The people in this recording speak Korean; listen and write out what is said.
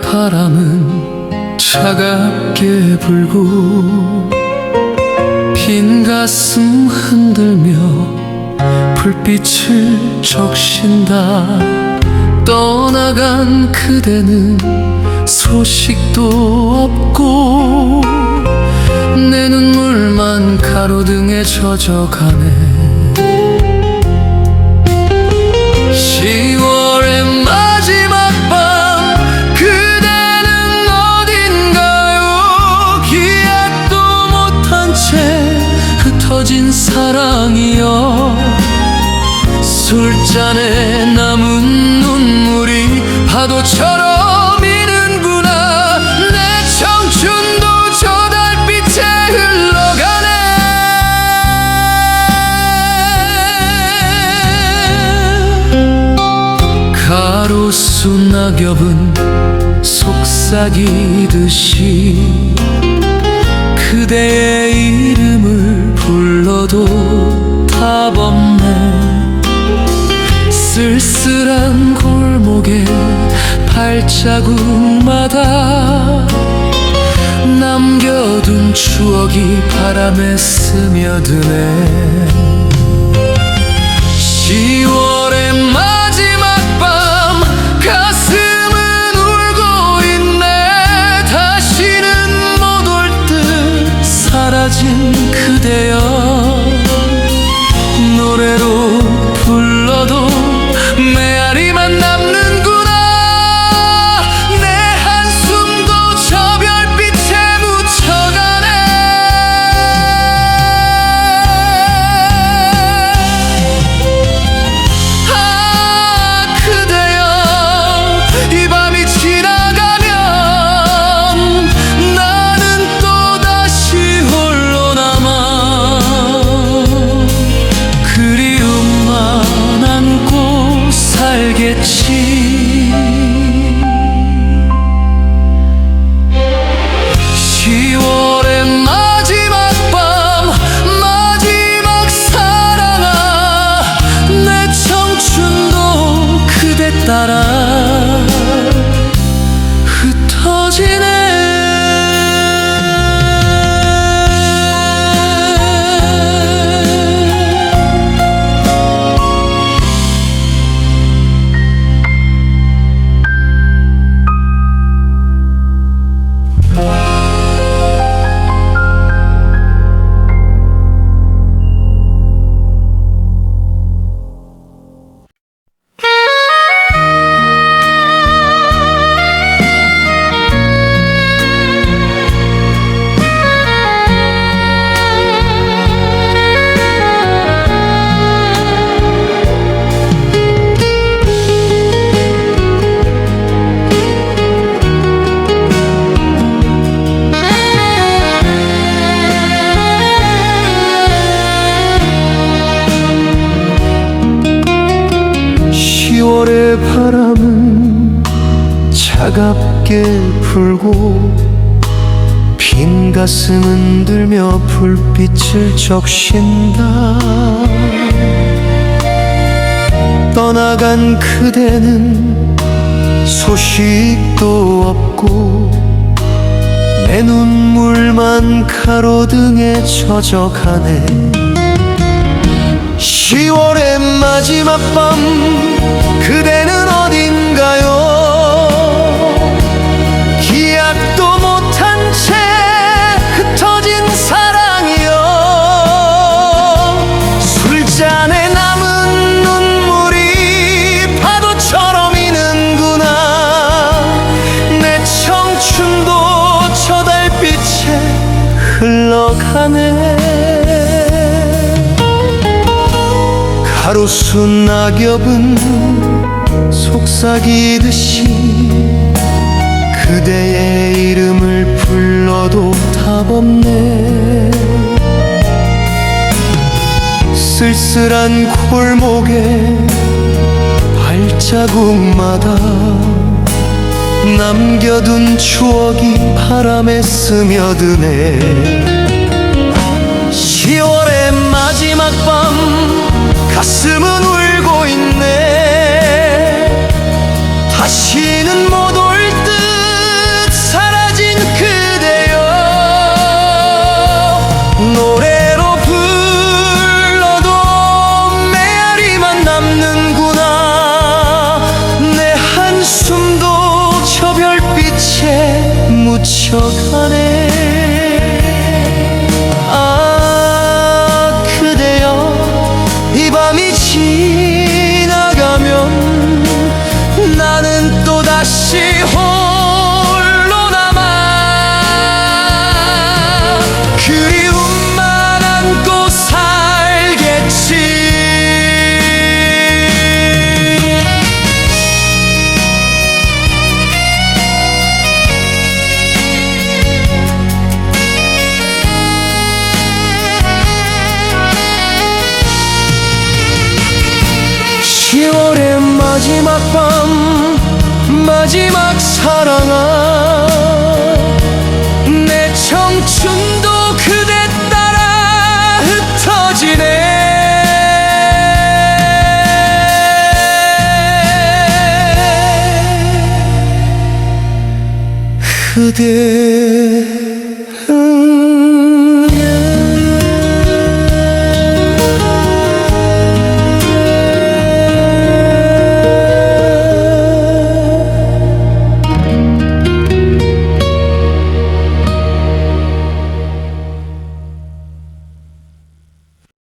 바람은 차갑게 불고 빈 가슴 흔들며 불빛을 적신다. 떠나간 그대는 소식도 없고 내 눈물만 가로등에 젖어가네 사랑이여 술잔에 남은 눈물이 파도처럼 이는구나. 내 청춘도 저 달빛에 흘러가네. 가로수 낙엽은 속삭이듯이 그대의 불러도 답 없네 쓸쓸한 골목에 발자국마다 남겨둔 추억이 바람에 스며드네. 10월의 마지막 밤 가슴은 울고 있네. 다시는 못올듯 사라진 그대여 别轻。 불고 빈 가슴 흔들며 불빛을 적신다. 떠나간 그대는 소식도 없고 내 눈물만 가로등에 젖어가네. 10월의 마지막 밤 그대는 가로수 낙엽은 속삭이듯이 그대의 이름을 불러도 답 없네. 쓸쓸한 골목에 발자국마다 남겨둔 추억이 바람에 스며드네 running 마지막 밤 마지막 사랑아. 내 청춘도 그대 따라 흩어지네. 그대 음